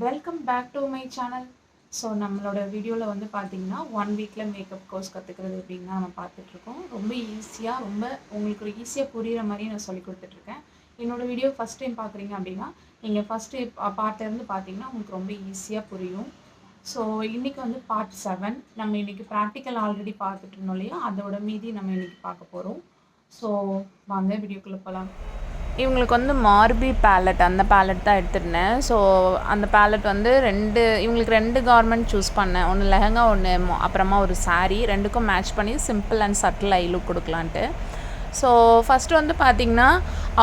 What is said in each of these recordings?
Welcome back to my channel so நம்மளோட வீடியோவில் வந்து பார்த்தீங்கன்னா ஒன் வீக்கில் மேக்கப் கோர்ஸ் கற்றுக்கிறது அப்படின்னு நம்ம பார்த்துட்ருக்கோம் ரொம்ப ஈஸியாக ரொம்ப உங்களுக்கு ஈஸியாக புரிகிற மாதிரி நான் சொல்லி கொடுத்துட்ருக்கேன் என்னோடய வீடியோ ஃபஸ்ட் டைம் பார்க்குறீங்க அப்படின்னா நீங்கள் ஃபஸ்ட்டு பார்ட்லேருந்து பார்த்தீங்கன்னா உங்களுக்கு ரொம்ப ஈஸியாக புரியும். ஸோ இன்றைக்கி வந்து பார்ட் செவன் நம்ம இன்றைக்கி ப்ராக்டிக்கல் ஆல்ரெடி பார்த்துட்டு இருந்தோம் இல்லையா? அதோட மீதி நம்ம இன்றைக்கி பார்க்க போகிறோம் ஸோ வாங்க வீடியோக்குள்ளே போகலாம் இவங்களுக்கு வந்து மார்பி பேலட் அந்த பேலட் தான் எடுத்துருந்தேன். ஸோ அந்த பேலட் வந்து ரெண்டு இவங்களுக்கு ரெண்டு கார்மெண்ட் சூஸ் பண்ணேன். ஒன்று லெஹங்கா ஒன்று அப்புறமா ஒரு சாரீ ரெண்டுக்கும் மேட்ச் பண்ணி simple and subtle eye look கொடுக்கலான்ட்டு. So first வந்து பார்த்திங்கன்னா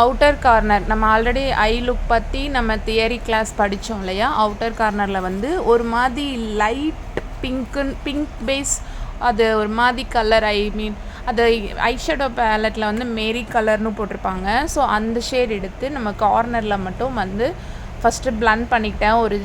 அவுட்டர் கார்னர் நம்ம ஆல்ரெடி ஐ லுக் பற்றி நம்ம தியரி கிளாஸ் படித்தோம் இல்லையா? அவுட்டர் கார்னரில் வந்து ஒரு மாதிரி லைட் பிங்க்குன்னு பிங்க் பேஸ் அது ஒரு மாதிரி கலர் ஐ மீன் அது ஐஷேடோ பேலட்டில் வந்து மேரி கலர்னு போட்டிருப்பாங்க. ஸோ அந்த ஷேட் எடுத்து நம்ம கார்னரில் மட்டும் வந்து ஃபஸ்ட்டு பிளண்ட் பண்ணிக்கிட்டேன். ஒரு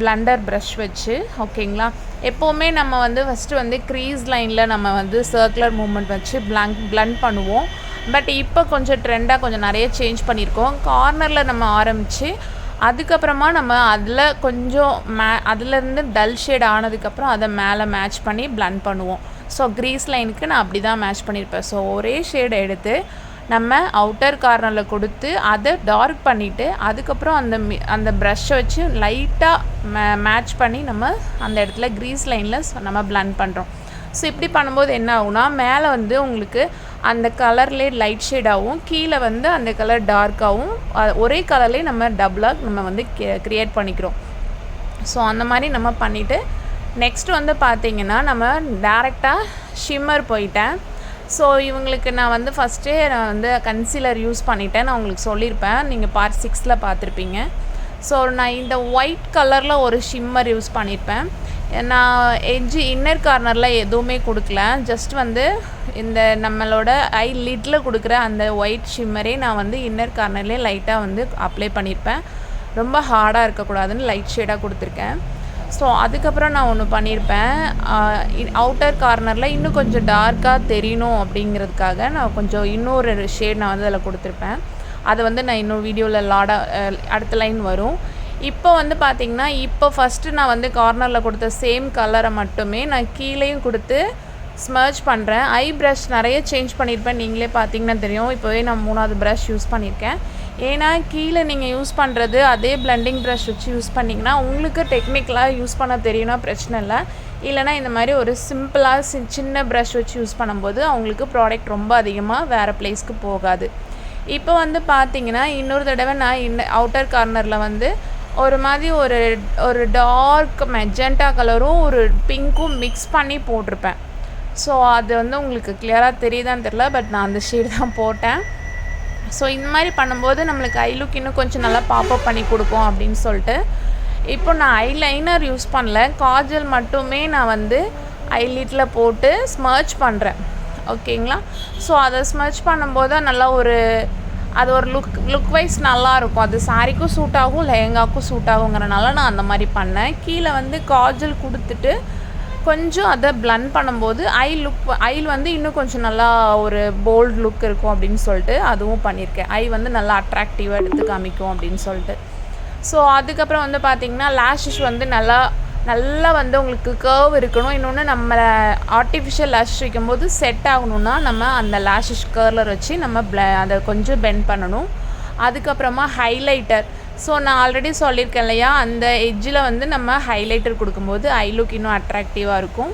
பிளண்டர் ப்ரஷ் வச்சு. ஓகேங்களா எப்போவுமே நம்ம வந்து ஃபஸ்ட்டு வந்து க்ரீஸ் லைனில் நம்ம வந்து சர்க்குலர் மூமெண்ட் வச்சு பிளாங்க் பிளண்ட் பண்ணுவோம். பட் இப்போ கொஞ்சம் ட்ரெண்டாக கொஞ்சம் நிறைய சேஞ்ச் பண்ணியிருக்கோம். கார்னரில் நம்ம ஆரம்பித்து அதுக்கப்புறமா நம்ம அதில் கொஞ்சம் மே அதுலேருந்து டல் ஷேட் ஆனதுக்கப்புறம் அதை மேலே மேட்ச் பண்ணி பிளண்ட் பண்ணுவோம். ஸோ க்ரீஸ் லைனுக்கு நான் அப்படி தான் மேட்ச் பண்ணியிருப்பேன் ஸோ ஒரே ஷேடை எடுத்து நம்ம அவுட்டர் கார்னரில் கொடுத்து அதை டார்க் பண்ணிவிட்டு அதுக்கப்புறம் அந்த மி- அந்த ப்ரஷ்ஷை வச்சு லைட்டாக மே மேட்ச் பண்ணி நம்ம அந்த இடத்துல க்ரீஸ் லைனில் நம்ம பிளண்ட் பண்ணுறோம் ஸோ இப்படி பண்ணும்போது என்ன ஆகும்னா மேலே வந்து உங்களுக்கு அந்த கலர்லேயே லைட் ஷேடாகவும் கீழே வந்து அந்த கலர் டார்க்காகவும் ஒரே கலர்லேயே நம்ம டபுளாக நம்ம வந்து க்ரியேட் பண்ணிக்கிறோம். ஸோ அந்த மாதிரி நம்ம பண்ணிவிட்டு நெக்ஸ்ட் வந்து பார்த்தீங்கன்னா நம்ம டேரெக்டாக ஷிம்மர் போயிட்டேன். ஸோ இவங்களுக்கு நான் வந்து ஃபஸ்ட்டே நான் வந்து கன்சீலர் யூஸ் பண்ணிட்டேன். நான் உங்களுக்கு சொல்லியிருப்பேன் நீங்கள் பார்ட் சிக்ஸில் பார்த்துருப்பீங்க ஸோ நான் இந்த ஒயிட் கலரில் ஒரு ஷிம்மர் யூஸ் பண்ணியிருப்பேன் நான் எஜ்ஜி இன்னர் கார்னரில் எதுவுமே கொடுக்கல. ஜஸ்ட் வந்து இந்த நம்மளோட ஐ லிட்டில் கொடுக்குற அந்த ஒயிட் ஷிம்மரே நான் வந்து இன்னர் கார்னர்லேயே லைட்டாக வந்து அப்ளை பண்ணியிருப்பேன் ரொம்ப ஹார்டாக இருக்கக்கூடாதுன்னு லைட் ஷேடாக கொடுத்துருக்கேன். ஸோ அதுக்கப்புறம் நான் ஒன்று பண்ணியிருப்பேன் அவுட்டர் கார்னரில் இன்னும் கொஞ்சம் டார்க்காக தெரியணும் அப்படிங்கிறதுக்காக நான் கொஞ்சம் இன்னொரு ஷேட் நான் வந்து அதில் கொடுத்துருப்பேன். அதை வந்து நான் இன்னும் வீடியோவில் லாடா அடுத்த லைன் வரும். இப்போ வந்து பார்த்தீங்கன்னா இப்போ ஃபஸ்ட்டு நான் வந்து கார்னரில் கொடுத்த சேம் கலரை மட்டுமே நான் கீழேயும் கொடுத்து ஸ்மர்ஜ் பண்ணுறேன் ஐ ப்ரஷ் நிறைய சேஞ்ச் பண்ணியிருப்பேன் நீங்களே பார்த்தீங்கன்னா தெரியும். இப்போவே நான் மூணாவது ப்ரஷ் யூஸ் பண்ணியிருக்கேன் ஏன்னா கீழே நீங்கள் யூஸ் பண்ணுறது அதே பிளண்டிங் ப்ரஷ் வச்சு யூஸ் பண்ணிங்கன்னா உங்களுக்கு டெக்னிக்கலாக யூஸ் பண்ண தெரியும்னா பிரச்சனை இல்லை. இல்லைனா இந்த மாதிரி ஒரு சிம்பிளாக சி சின்ன ப்ரஷ் வச்சு யூஸ் பண்ணும்போது அவங்களுக்கு ப்ராடக்ட் ரொம்ப அதிகமாக வேறு பிளேஸ்க்கு போகாது. இப்போ வந்து பார்த்தீங்கன்னா இன்னொரு தடவை நான் இன்ன அவுட்டர் கார்னரில் வந்து ஒரு மாதிரி ஒரு ஒரு டார்க் மெஜெண்டா கலரும் ஒரு பிங்க்கும் மிக்ஸ் பண்ணி போட்டிருப்பேன். ஸோ அது வந்து உங்களுக்கு கிளியராக தெரியுதான்னு தெரில பட் நான் அந்த ஷேடு தான் போட்டேன். ஸோ இந்த மாதிரி பண்ணும்போது நம்மளுக்கு ஐ லுக் இன்னும் கொஞ்சம் நல்லா பாப்பப் பண்ணி கொடுக்கும் அப்படின்னு சொல்லிட்டு. இப்போ நான் ஐலைனர் யூஸ் பண்ணல. காஜல் மட்டுமே நான் வந்து ஐலிட்டில் போட்டு ஸ்மர்ச் பண்ணுறேன் ஓகேங்களா ஸோ அதை ஸ்மர்ச் பண்ணும்போது நல்லா ஒரு அது ஒரு லுக் லுக் வைஸ் நல்லாயிருக்கும் அது சாரிக்கும் சூட் ஆகும் லெஹங்காக்கும் சூட் ஆகுங்கிறனால நான் அந்த மாதிரி பண்ணேன். கீழே வந்து காஜல் கொடுத்துட்டு கொஞ்சம் அதை blend பண்ணும்போது ஐ லுக் ஐ வந்து இன்னும் கொஞ்சம் நல்லா ஒரு போல்ட் லுக் இருக்கும் அப்படின்னு சொல்லிட்டு அதுவும் பண்ணியிருக்கேன். ஐ வந்து நல்லா அட்ராக்டிவாக எடுத்து காமிக்கும் அப்படின்னு சொல்லிட்டு. ஸோ அதுக்கப்புறம் வந்து பார்த்திங்கன்னா லேஷஸ் வந்து நல்லா நல்லா வந்து உங்களுக்கு கர்வ் இருக்கணும். இன்னொன்று நம்ம ஆர்டிஃபிஷியல் லேஷஸ் வைக்கும்போது செட் ஆகணும்னா நம்ம அந்த லேஷஸ் கர்லர் வச்சு நம்ம ப்ள அதை கொஞ்சம் பெண்ட் பண்ணணும். அதுக்கப்புறமா ஹைலைட்டர் ஸோ நான் ஆல்ரெடி சொல்லியிருக்கேன் இல்லையா? அந்த எஜ்ஜில் வந்து நம்ம ஹைலைட்டர் கொடுக்கும்போது ஐ லுக் இன்னும் அட்ராக்டிவாக இருக்கும்.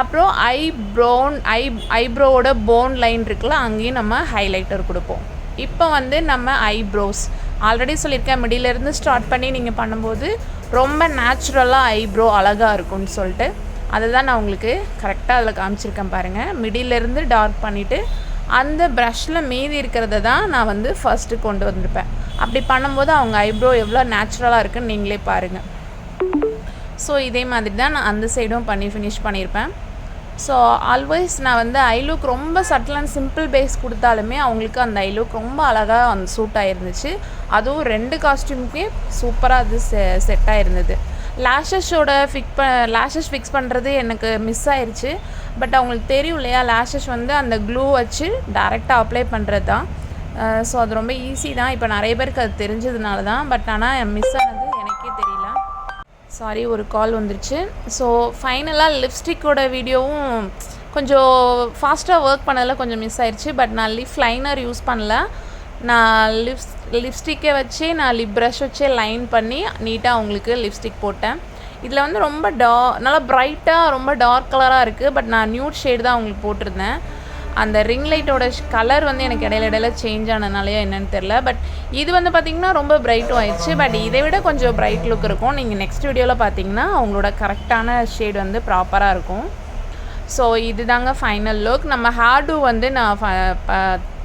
அப்புறம் ஐ ப்ரௌன் ஐ ஐப்ரோவோட போன் லைன் இருக்குல்ல அங்கேயும் நம்ம ஹைலைட்டர் கொடுப்போம். இப்போ வந்து நம்ம ஐப்ரோஸ் ஆல்ரெடி சொல்லியிருக்கேன் மிடிலேருந்து ஸ்டார்ட் பண்ணி நீங்கள் பண்ணும்போது ரொம்ப நேச்சுரலாக ஐப்ரோ அழகாக இருக்கும்னு சொல்லிட்டு. அதை தான் நான் உங்களுக்கு கரெக்டாக அதில் காமிச்சிருக்கேன் பாருங்கள் மிடிலேருந்து டார்க் பண்ணிவிட்டு அந்த ப்ரஷில் மீதி இருக்கிறத தான் நான் வந்து ஃபஸ்ட்டு கொண்டு வந்திருப்பேன். அப்படி பண்ணும்போது அவங்க ஐப்ரோ எவ்வளோ நேச்சுரலாக இருக்குன்னு நீங்களே பாருங்கள் ஸோ இதே மாதிரி தான் நான் அந்த சைடும் பண்ணி ஃபினிஷ் பண்ணியிருப்பேன். ஸோ ஆல்வேஸ் நான் வந்து ஐ லுக் ரொம்ப சட்டில் அண்ட் சிம்பிள் பேஸ் கொடுத்தாலுமே அவங்களுக்கு அந்த ஐ லுக் ரொம்ப அழகாக அந்த சூட் ஆகிருந்துச்சு அதுவும் ரெண்டு காஸ்டியூமுக்கே சூப்பராக அது செ செட் ஆகிருந்தது லேஷஸோட ஃபிக் ப லேஷஸ் ஃபிக்ஸ் பண்ணுறது எனக்கு மிஸ் ஆயிடுச்சு பட் அவங்களுக்கு தெரியும் இல்லையா லேஷஸ் வந்து அந்த க்ளூ வச்சு டேரெக்டாக அப்ளை பண்ணுறது தான் ஸோ அது ரொம்ப ஈஸி தான். இப்போ நிறைய பேருக்கு அது தெரிஞ்சதுனால தான். பட் ஆனால் மிஸ் ஆனது எனக்கே தெரியல. சாரி ஒரு கால் வந்துருச்சு. ஸோ ஃபைனலாக லிப்ஸ்டிக்கோட வீடியோவும் கொஞ்சம் ஃபாஸ்ட்டாக ஒர்க் பண்ணதில் கொஞ்சம் மிஸ் ஆயிடுச்சு பட் நான் லிப் லைனர் யூஸ் பண்ணல. நான் லிப்ஸ் லிப்ஸ்டிக்கை வச்சு நான் லிப் ப்ரஷ் வச்சே லைன் பண்ணி நீட்டாக அவங்களுக்கு லிப்ஸ்டிக் போட்டேன். இதில் வந்து ரொம்ப டா நல்லா பிரைட்டாக ரொம்ப டார்க் கலராக இருக்குது பட் நான் நியூட் ஷேடு தான் அவங்களுக்கு போட்டிருந்தேன். அந்த ரிங் லைட்டோட கலர் வந்து எனக்கு இடையில இடையில சேஞ்ச் ஆனதுனாலயா என்னன்னு தெரில பட் இது வந்து பார்த்திங்கன்னா ரொம்ப பிரைட்டும் ஆயிடுச்சு. பட் இதை விட கொஞ்சம் பிரைட் லுக் இருக்கும். நீங்கள் நெக்ஸ்ட் வீடியோவில் பார்த்தீங்கன்னா அவங்களோட கரெக்டான ஷேட் வந்து ப்ராப்பராக இருக்கும். ஸோ இதுதாங்க ஃபைனல் லுக் நம்ம ஹேர்டு வந்து நான்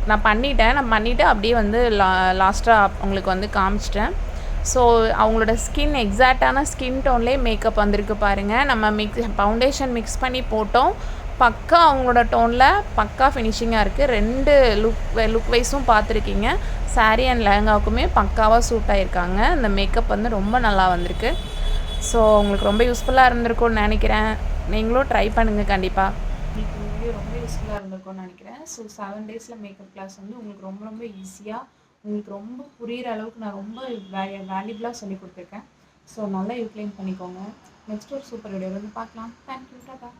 நான் பண்ணிட்டேன். நான் பண்ணிவிட்டு அப்படியே வந்து லா லாஸ்ட்டாக உங்களுக்கு வந்து காமிச்சிட்டேன். ஸோ அவங்களோட ஸ்கின் எக்ஸாக்டான ஸ்கின் டோன்லேயே மேக்கப் வந்திருக்கு பாருங்கள் நம்ம மிக்ஸ் ஃபவுண்டேஷன் மிக்ஸ் பண்ணி போட்டோம். பக்கா அவங்களோட டோனில் பக்கா ஃபினிஷிங்காக இருக்குது ரெண்டு லுக் லுக் வைஸும் பார்த்துருக்கீங்க. சாரீ அண்ட் லெஹங்காவுக்குமே பக்காவாக சூட் ஆகியிருக்காங்க இந்த மேக்கப் வந்து ரொம்ப நல்லா வந்திருக்கு. ஸோ உங்களுக்கு ரொம்ப யூஸ்ஃபுல்லாக இருந்திருக்கும்னு நினைக்கிறேன். நீங்களும் ட்ரை பண்ணுங்கள் கண்டிப்பாக உங்களுக்கு இந்த வீடியோ ரொம்ப யூஸ்ஃபுல்லாக இருந்திருக்கும்னு நினைக்கிறேன். ஸோ செவன் டேஸில் மேக்கப் கிளாஸ் வந்து உங்களுக்கு ரொம்ப ரொம்ப ஈஸியாக உங்களுக்கு ரொம்ப புரிகிற அளவுக்கு நான் ரொம்ப வே வேல்யூபிளாக சொல்லி கொடுத்துருக்கேன். ஸோ நல்லா யூட்டிலைன் பண்ணிக்கோங்க. நெக்ஸ்ட் ஒரு சூப்பர் வீடியோ வந்து பார்க்கலாம். தேங்க்யூ டாடா